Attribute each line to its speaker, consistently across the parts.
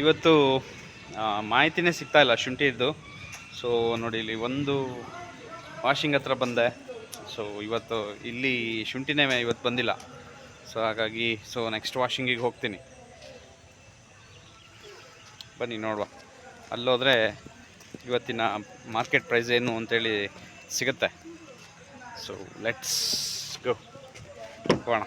Speaker 1: ಇವತ್ತು ಮಾಹಿತಿನೇ ಸಿಗ್ತಾ ಇಲ್ಲ ಶುಂಠಿದ್ದು. ಸೊ ನೋಡಿ, ಇಲ್ಲಿ ಒಂದು ವಾಷಿಂಗ್ ಹತ್ರ ಬಂದೆ. ಸೊ ಇವತ್ತು ಇಲ್ಲಿ ಶುಂಠಿನೇ ಇವತ್ತು ಬಂದಿಲ್ಲ. ಸೊ ಹಾಗಾಗಿ ಸೊ ನೆಕ್ಸ್ಟ್ ವಾಷಿಂಗಿಗೆ ಹೋಗ್ತೀನಿ. ಬನ್ನಿ, ನೋಡುವ. ಅಲ್ಲೋದ್ರೆ ಇವತ್ತಿನ ಮಾರ್ಕೆಟ್ ಪ್ರೈಸ್ ಏನು ಅಂತೇಳಿ ಸಿಗುತ್ತೆ. ಸೊ ಲೆಟ್ಸ್ ಗೋ ಹೋಗೋಣ.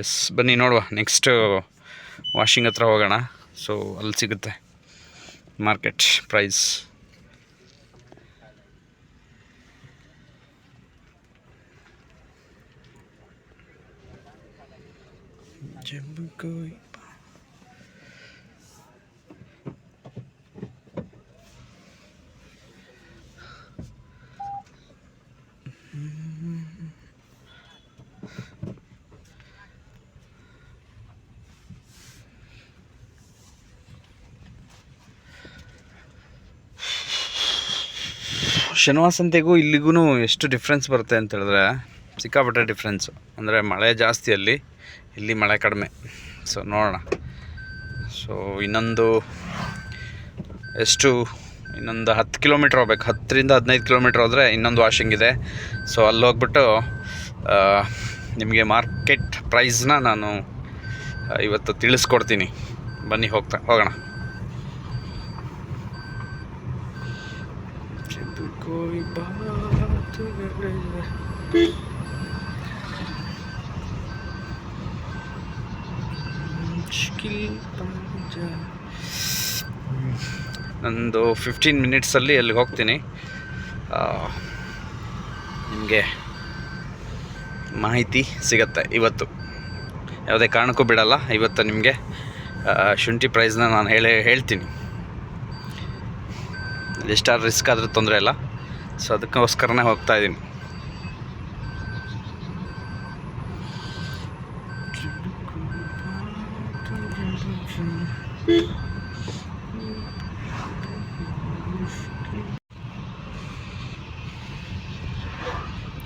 Speaker 1: ಎಸ್ ಬನ್ನಿ ನೋಡುವ. ನೆಕ್ಸ್ಟು ವಾಷಿಂಗ್ ಹತ್ರ ಹೋಗೋಣ. ಸೊ ಅಲ್ಲಿ ಸಿಗುತ್ತೆ ಮಾರ್ಕೆಟ್ ಪ್ರೈಸ್ ಜब ಶನಿವಾರ ಸಂತೆಗೂ ಇಲ್ಲಿಗೂ ಎಷ್ಟು ಡಿಫ್ರೆನ್ಸ್ ಬರುತ್ತೆ ಅಂತ ಹೇಳಿದ್ರೆ ಸಿಕ್ಕಾಪಟ್ಟೆ ಡಿಫ್ರೆನ್ಸು ಅಂದರೆ ಮಳೆ ಜಾಸ್ತಿ ಅಲ್ಲಿ, ಇಲ್ಲಿ ಮಳೆ ಕಡಿಮೆ. ಸೊ ನೋಡೋಣ. ಸೊ ಇನ್ನೊಂದು ಎಷ್ಟು? ಇನ್ನೊಂದು ಹತ್ತು ಕಿಲೋಮೀಟ್ರ್ ಹೋಗ್ಬೇಕು. ಹತ್ತರಿಂದ ಹದಿನೈದು ಕಿಲೋಮೀಟ್ರ್ ಹೋದರೆ ಇನ್ನೊಂದು ವಾಷಿಂಗ್ ಇದೆ. ಸೊ ಅಲ್ಲಿ ಹೋಗ್ಬಿಟ್ಟು ನಿಮಗೆ ಮಾರ್ಕೆಟ್ ಪ್ರೈಸ್ನ ನಾನು ಇವತ್ತು ತಿಳಿಸ್ಕೊಡ್ತೀನಿ. ಬನ್ನಿ ಹೋಗ್ತಾ, ಹೋಗೋಣ. कोई बात करे मुश्किल पड़ जाए ನಂದು ಫಿಫ್ಟೀನ್ ಮಿನಿಟ್ಸಲ್ಲಿ ಅಲ್ಲಿಗೆ ಹೋಗ್ತೀನಿ ನಿಮಗೆ ಮಾಹಿತಿ ಸಿಗತ್ತೆ ಇವತ್ತು ಯಾವುದೇ ಕಾರಣಕ್ಕೂ ಬಿಡಲ್ಲ ಇವತ್ತು ನಿಮಗೆ ಶುಂಠಿ ಪ್ರೈಸ್ನ ನಾನು ಹೇಳೇ ಹೇಳ್ತೀನಿ ಎಷ್ಟಾದ್ರು ರಿಸ್ಕ್ ಆದರೂ ತೊಂದರೆ ಇಲ್ಲ ಸೊ ಅದಕ್ಕೋಸ್ಕರನೇ ಹೋಗ್ತಾ ಇದ್ದೀನಿ.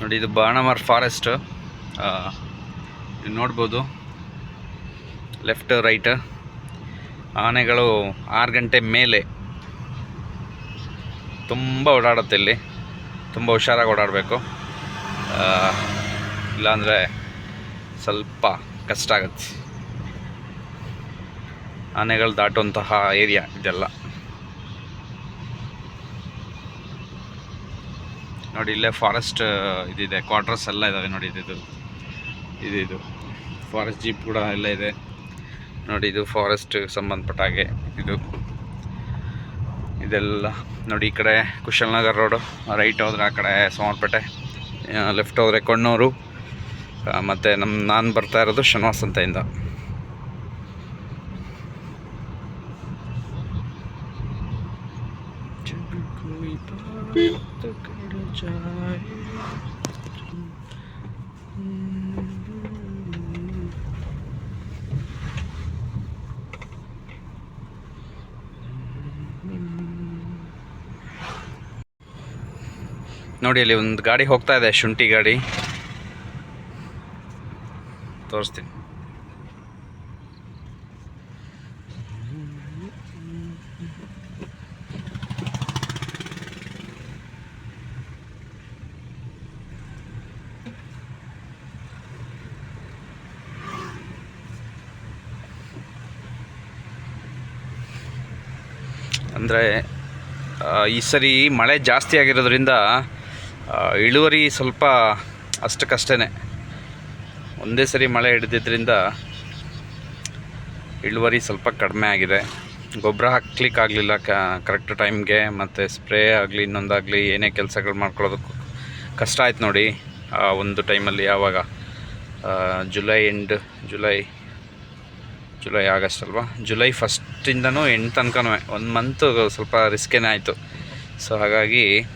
Speaker 1: ನೋಡಿ, ಇದು ಬಾಣಮರ್ ಫಾರೆಸ್ಟ್ ನೋಡ್ಬೋದು. ಲೆಫ್ಟ್ ರೈಟ್ ಆನೆಗಳು ಆರು ಗಂಟೆ ಮೇಲೆ ತುಂಬ ಓಡಾಡುತ್ತೆ ಇಲ್ಲಿ. ತುಂಬ ಹುಷಾರಾಗಿ ಓಡಾಡಬೇಕು. ಇಲ್ಲಾಂದರೆ ಸ್ವಲ್ಪ ಕಷ್ಟ ಆಗುತ್ತೆ. ಆನೆಗಳು ದಾಟುವಂತಹ ಏರಿಯಾ ಇದೆಲ್ಲ. ನೋಡಿ, ಇಲ್ಲೇ ಫಾರೆಸ್ಟ್ ಇದಿದೆ. ಕ್ವಾರ್ಟರ್ಸ್ ಎಲ್ಲ ಇದ್ದಾವೆ ನೋಡಿ ಇದು ಇದು ಇದು ಇದು ಫಾರೆಸ್ಟ್ ಜೀಪ್ ಕೂಡ ಎಲ್ಲ ಇದೆ. ನೋಡಿ, ಇದು ಫಾರೆಸ್ಟ್ ಸಂಬಂಧಪಟ್ಟ ಹಾಗೆ ಇದು. ಇದೆಲ್ಲ ನೋಡಿ ಈ ಕಡೆ ಕುಶಲ್ನಗರ್ ರೋಡು ರೈಟ್ ಹೋದ್ರೆ ಆ ಕಡೆ ಸೋಮಾರ್ಪೇಟೆ ಲೆಫ್ಟ್ ಹೋದರೆ ಕೊಣ್ಣೂರು ಮತ್ತು ನಮ್ಮ ನಾನು ಬರ್ತಾ ಇರೋದು ಶನಿವಾರ ಅಂತ जब ನೋಡಿ, ಅಲ್ಲಿ ಒಂದು ಗಾಡಿ ಹೋಗ್ತಾ ಇದೆ, ಶುಂಠಿ ಗಾಡಿ. ತೋರಿಸ್ತೀನಿ. ಅಂದರೆ ಈ ಸರಿ ಮಳೆ ಜಾಸ್ತಿ ಆಗಿರೋದ್ರಿಂದ ಇಳುವರಿ ಸ್ವಲ್ಪ ಅಷ್ಟಕ್ಕಷ್ಟೇ ಒಂದೇ ಸರಿ ಮಳೆ ಹಿಡಿದಿದ್ದರಿಂದ ಇಳುವರಿ ಸ್ವಲ್ಪ ಕಡಿಮೆ ಆಗಿದೆ. ಗೊಬ್ಬರ ಹಾಕ್ಲಿಕ್ಕೆ ಆಗಲಿಲ್ಲ ಕರೆಕ್ಟ್ ಟೈಮ್ಗೆ ಮತ್ತು ಸ್ಪ್ರೇ ಆಗಲಿ, ಇನ್ನೊಂದಾಗಲಿ ಏನೇ ಕೆಲಸಗಳು ಮಾಡ್ಕೊಳ್ಳೋದಕ್ಕೂ ಕಷ್ಟ ಆಯ್ತು ನೋಡಿ. ಆ, ಒಂದು ಟೈಮಲ್ಲಿ ಯಾವಾಗ July end July July August ಅಲ್ವಾ? ಜುಲೈ ಫಸ್ಟಿಂದನೂ ಎಂಡ್ ತನಕನೂ, ಒಂದು ಮಂತು ಸ್ವಲ್ಪ ರಿಸ್ಕೇನೆ ಆಯಿತು. ಸೊ ಹಾಗಾಗಿ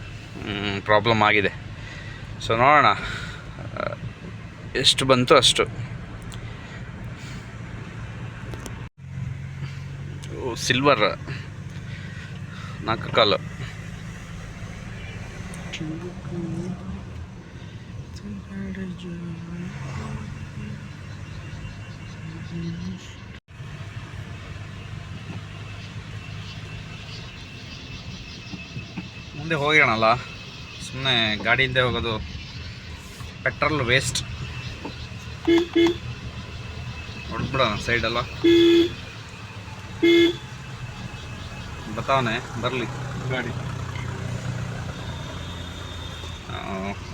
Speaker 1: ಪ್ರಾಬ್ಲಮ್ ಆಗಿದೆ. ಸೊ ನೋಡೋಣ. ಎಷ್ಟು ಬಂತು ಅಷ್ಟು. ಸಿಲ್ವರ್ ನಾಲ್ಕು ಕಾಲು. ಮುಂದೆ ಹೋಗೋಣಲ್ಲ ಸುಮ್ಮನೆ ಗಾಡಿಯಿಂದ ಹೋಗೋದು ಪೆಟ್ರೋಲ್ ವೇಸ್ಟ್ ಹೊಡೆದ್ಬಿಡೋಣ ಸೈಡೆಲ್ಲ. ಬರ್ತಾವನೆ ಬರಲಿ. ಗಾಡಿ.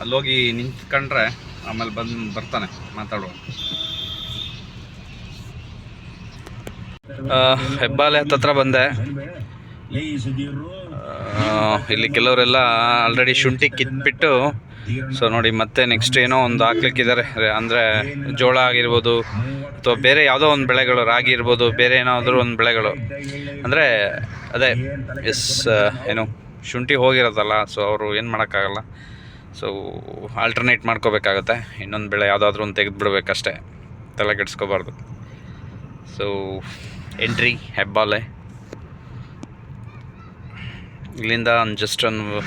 Speaker 1: ಅಲ್ಲೋಗಿ ನಿಂತ್ಕೊಂಡ್ರೆ ಆಮೇಲೆ ಬಂದು ಬರ್ತಾನೆ ಮಾತಾಡುವ ಹೆಬ್ಬಾಲೆ ಹತ್ತತ್ರ ಬಂದೆ. ಇಲ್ಲಿ ಕೆಲವರೆಲ್ಲ ಆಲ್ರೆಡಿ ಶುಂಠಿ ಕಿತ್ಬಿಟ್ಟು ಸೊ ನೋಡಿ ಮತ್ತೆ ನೆಕ್ಸ್ಟ್ ಏನೋ ಒಂದು ಹಾಕ್ಲಿಕ್ಕಿದ್ದಾರೆ. ಅಂದರೆ ಜೋಳ ಆಗಿರ್ಬೋದು, ಅಥವಾ ಬೇರೆ ಯಾವುದೋ ಒಂದು ಬೆಳೆಗಳು, ರಾಗಿ ಇರ್ಬೋದು, ಬೇರೆ ಏನಾದರೂ ಒಂದು ಬೆಳೆಗಳು. ಅಂದರೆ ಅದೇ ಎಸ್ ಏನು, ಶುಂಠಿ ಹೋಗಿರೋದಲ್ಲ ಸೊ ಅವರು ಏನು ಮಾಡೋಕ್ಕಾಗಲ್ಲ. ಸೊ ಆಲ್ಟರ್ನೇಟ್ ಮಾಡ್ಕೋಬೇಕಾಗತ್ತೆ. ಇನ್ನೊಂದು ಬೆಳೆ ಯಾವುದಾದ್ರೂ ಒಂದು ತೆಗೆದುಬಿಡ್ಬೇಕಷ್ಟೇ. ತಲೆ ಕೆಡಿಸ್ಕೋಬಾರ್ದು ಸೊ ಎಂಟ್ರಿ ಹೆಬ್ಬಾಲೆ. ಇಲ್ಲಿಂದ ಜಸ್ಟ್ ಒಂದು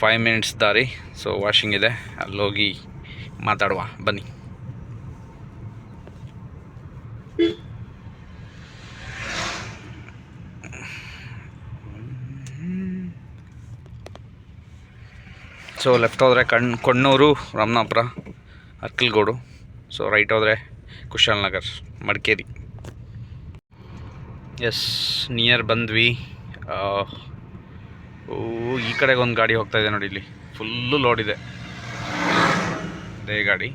Speaker 1: ಫೈವ್ ಮಿನಿಟ್ಸ್ ದಾರಿ. ಸೊ ವಾಷಿಂಗ್ ಇದೆ. ಅಲ್ಲೋಗಿ ಮಾತಾಡುವ. ಬನ್ನಿ. ಸೊ ಲೆಫ್ಟ್ ಹೋದರೆ ಕಣ್, ಕೊಣ್ಣೂರು ರಾಮನಾಪುರ, ಅರ್ಕಲ್ಗೋಡು. ಸೊ ರೈಟ್ ಹೋದರೆ ಕುಶಾಲನಗರ್ ಮಡಿಕೇರಿ. ಎಸ್ ನಿಯರ್ ಬಂದ್ವಿ. ಈ ಕಡೆಗೆ ಒಂದು ಗಾಡಿ ಹೋಗ್ತಾ ಇದೆ ನೋಡಿ ಇಲ್ಲಿ. ಫುಲ್ಲು ಲೋಡ್ ಇದೆ. ಅದೇ ಗಾಡಿ.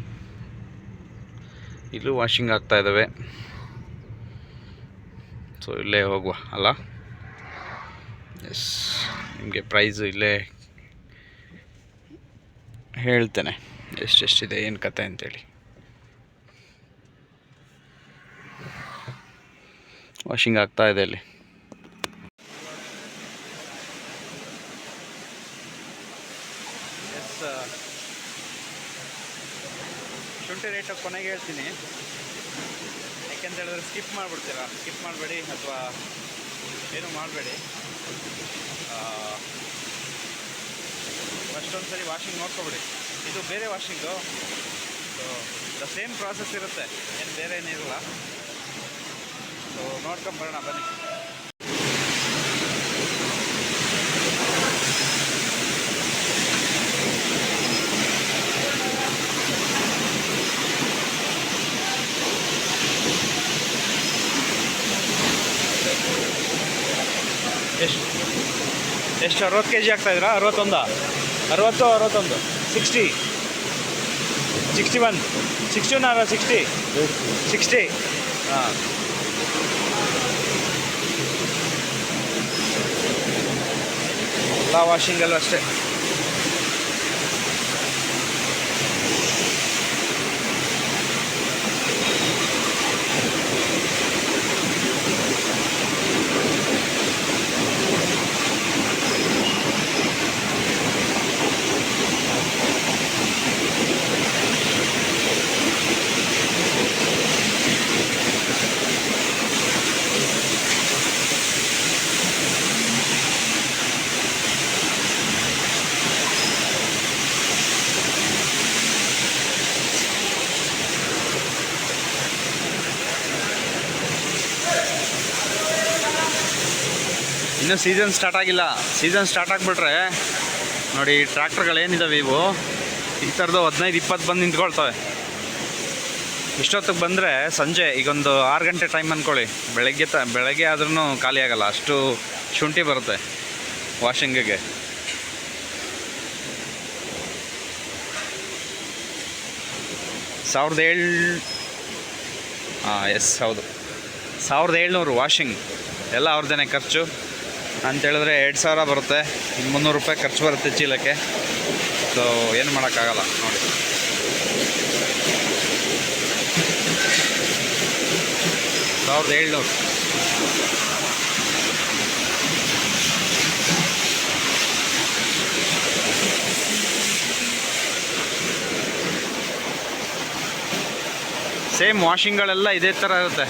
Speaker 1: ಇಲ್ಲೂ ವಾಷಿಂಗ್ ಆಗ್ತಾ ಇದ್ದಾವೆ ಸೊ ಇಲ್ಲೇ ಹೋಗುವ, ಅಲ್ಲ? ಎಸ್ ನಿಮಗೆ ಪ್ರೈಸ್ ಇಲ್ಲೇ ಹೇಳ್ತೇನೆ. ಎಷ್ಟೆಷ್ಟಿದೆ ಏನು ಕತೆ ಅಂತೇಳಿ. ವಾಷಿಂಗ್ ಆಗ್ತಾ ಇದೆ ಇಲ್ಲಿ ಶುಂಠಿ ರೇಟ್ ಕೊನೆಗೆ ಹೇಳ್ತೀನಿ. ಯಾಕೆಂತ ಹೇಳಿದ್ರೆ ಸ್ಕಿಪ್ ಮಾಡಿಬಿಡ್ತೀರ? ಸ್ಕಿಪ್ ಮಾಡಬೇಡಿ ಅಥವಾ ಏನು ಮಾಡಬೇಡಿ. ಫಸ್ಟ್ ಒಂದು ಸರಿ ವಾಷಿಂಗ್ ನೋಡ್ಕೊಬಿಡಿ. ಇದು ಬೇರೆ washing so the same process ಇರುತ್ತೆ. ಏನು ಬೇರೆ ಏನಿರಲ್ಲ ಸೊ ನೋಡ್ಕೊಂಬರೋಣ ಬನ್ನಿ ಎಷ್ಟು ಎಷ್ಟು ಅರವತ್ತು ಕೆ ಜಿ ಆಗ್ತಾಯಿದ್ರಾ ಅರವತ್ತೊಂದಾ? ಅರವತ್ತು, ಅರವತ್ತೊಂದು. Sixty sixty one sixty one ಅರ ಸಿಕ್ಸ್ಟಿ ಸಿಕ್ಸ್ಟಿ ಹಾಂ. ಎಲ್ಲ ವಾಷಿಂಗಲ್ಲೂ ಅಷ್ಟೇ. ಇನ್ನೂ ಸೀಸನ್ ಸ್ಟಾರ್ಟ್ ಆಗಿಲ್ಲ. ಸೀಸನ್ ಸ್ಟಾರ್ಟ್ ಆಗಿಬಿಟ್ರೆ, ನೋಡಿ ಟ್ರ್ಯಾಕ್ಟರ್ಗಳೇನಿದ್ದಾವೆ ಇವು? ಈ ಥರದ್ದು ಹದಿನೈದು, ಇಪ್ಪತ್ತು ಬಂದು ನಿಂತ್ಕೊಳ್ತವೆ. ಇಷ್ಟೊತ್ತಿಗೆ ಬಂದರೆ ಸಂಜೆ, ಈಗೊಂದು ಆರು ಗಂಟೆ ಟೈಮ್ ಅಂದ್ಕೊಳ್ಳಿ ಬೆಳಗ್ಗೆ ತ, ಬೆಳಗ್ಗೆ ಆದ್ರೂ ಖಾಲಿ ಆಗಲ್ಲ. ಅಷ್ಟು ಶುಂಠಿ ಬರುತ್ತೆ ವಾಷಿಂಗಿಗೆ ಸಾವಿರದ ಏಳು ಹಾಂ ಎಸ್ ಹೌದು. ಸಾವಿರದ ಏಳ್ನೂರು ವಾಷಿಂಗ್ ಎಲ್ಲ ಅವ್ರದ್ದೇ ಖರ್ಚು. ಅಂತೇಳಿದ್ರೆ ಎರಡು ಸಾವಿರ ಬರುತ್ತೆ. ಮುನ್ನೂರು ರೂಪಾಯಿ ಖರ್ಚು ಬರುತ್ತೆ ಚೀಲಕ್ಕೆ. ಸೊ ಏನು ಮಾಡೋಕ್ಕಾಗಲ್ಲ, ನೋಡಿ. ಸಾವಿರದ ಏಳ್ನೂರು. ಸೇಮ್ ವಾಷಿಂಗ್ಗಳೆಲ್ಲ ಇದೇ ಥರ ಇರುತ್ತೆ.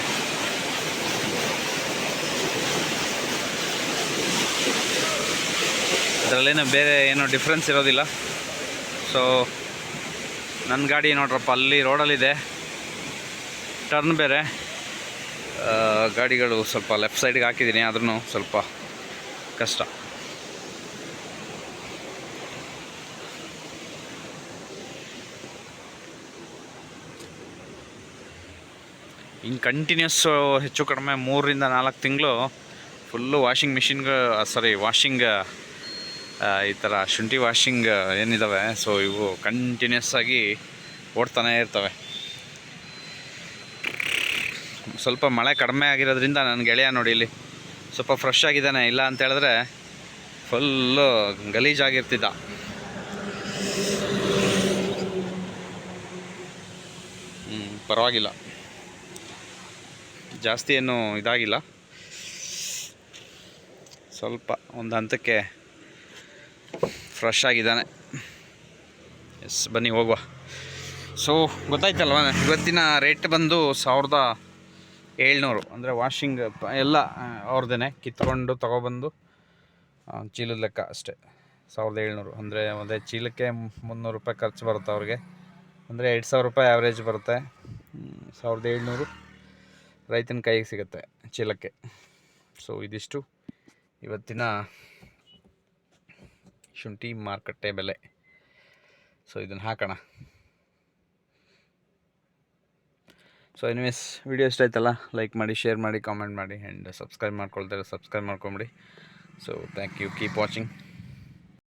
Speaker 1: ಅದರಲ್ಲೇನು ಬೇರೆ ಏನೋ ಡಿಫ್ರೆನ್ಸ್ ಇರೋದಿಲ್ಲ. ಸೊ ನನ್ನ ಗಾಡಿ ನೋಡ್ರಪ್ಪ, ಅಲ್ಲಿ ರೋಡಲ್ಲಿದೆ. ಟರ್ನ್ ಬೇರೆ. ಗಾಡಿಗಳು ಸ್ವಲ್ಪ ಲೆಫ್ಟ್ ಸೈಡ್ಗೆ ಹಾಕಿದ್ದೀನಿ ಆದ್ರೂ ಸ್ವಲ್ಪ ಕಷ್ಟ. ಹಿಂಗೆ ಕಂಟಿನ್ಯೂಸ್ಸು ಹೆಚ್ಚು ಕಡಿಮೆ ಮೂರರಿಂದ ನಾಲ್ಕು ತಿಂಗಳು ಫುಲ್ಲು ವಾಷಿಂಗ್ ಮಿಷಿನ್ಗೆ ಸಾರಿ ವಾಷಿಂಗ್ ಈ ಥರ ಶುಂಠಿ ವಾಷಿಂಗ್ ಏನಿದ್ದಾವೆ ಸೊ ಇವು ಕಂಟಿನ್ಯೂಸ್ ಆಗಿ ಓಡ್ತಾನೇ ಇರ್ತವೆ. ಸ್ವಲ್ಪ ಮಳೆ ಕಡಿಮೆ ಆಗಿರೋದ್ರಿಂದ ನನ್ನ ಗೆಳೆಯ ನೋಡಿ ಇಲ್ಲಿ, ಸ್ವಲ್ಪ ಫ್ರೆಶ್ ಆಗಿದ್ದಾನೆ, ಇಲ್ಲ ಅಂತ ಹೇಳಿದ್ರೆ ಫುಲ್ಲು ಗಲೀಜಾಗಿರ್ತಿದ್ದ. ಹ್ಞೂ ಪರವಾಗಿಲ್ಲ. ಜಾಸ್ತಿ ಏನು ಇದಾಗಿಲ್ಲ. ಸ್ವಲ್ಪ ಒಂದು ಹಂತಕ್ಕೆ ಫ್ರೆಶ್ ಆಗಿದ್ದಾನೆ. ಎಸ್ ಬನ್ನಿ ಹೋಗುವ. ಸೊ ಗೊತ್ತಾಯ್ತಲ್ವ? ಇವತ್ತಿನ ರೇಟ್ ಬಂದು ಸಾವಿರದ ಏಳ್ನೂರು. ಅಂದರೆ ವಾಷಿಂಗ್ ಎಲ್ಲ ಅವ್ರದ್ದೇ ಕಿತ್ಕೊಂಡು ತೊಗೊಬಂದು ಚೀಲದ ಲೆಕ್ಕ ಅಷ್ಟೇ. ಸಾವಿರದ ಏಳ್ನೂರು. ಅಂದರೆ ಒಂದೇ ಚೀಲಕ್ಕೆ ಮುನ್ನೂರು ರೂಪಾಯಿ ಖರ್ಚು ಬರುತ್ತೆ ಅವ್ರಿಗೆ. ಅಂದರೆ ಎರಡು ಸಾವಿರ ರೂಪಾಯಿ ಆ್ಯಾವ್ರೇಜ್ ಬರುತ್ತೆ. ಸಾವಿರದ ಏಳ್ನೂರು ರೈತನ ಕೈಗೆ ಸಿಗುತ್ತೆ ಚೀಲಕ್ಕೆ. ಸೊ ಇದಿಷ್ಟು ಇವತ್ತಿನ ಶುಂಠಿ ಮಾರುಕಟ್ಟೆ ಬೆಲೆ. ಸೊ ಇದನ್ನು ಹಾಕೋಣ. ಸೊ ಎನಿವೇಸ್ ವಿಡಿಯೋ ಇಷ್ಟ ಆಯ್ತಲ್ಲ? ಲೈಕ್ ಮಾಡಿ ಶೇರ್ ಮಾಡಿ ಕಾಮೆಂಟ್ ಮಾಡಿ ಆ್ಯಂಡ್ ಸಬ್ಸ್ಕ್ರೈಬ್ ಮಾಡ್ಕೊಳ್ತಾರೆ ಸಬ್ಸ್ಕ್ರೈಬ್ ಮಾಡ್ಕೊಂಬಿಡಿ. So thank you keep watching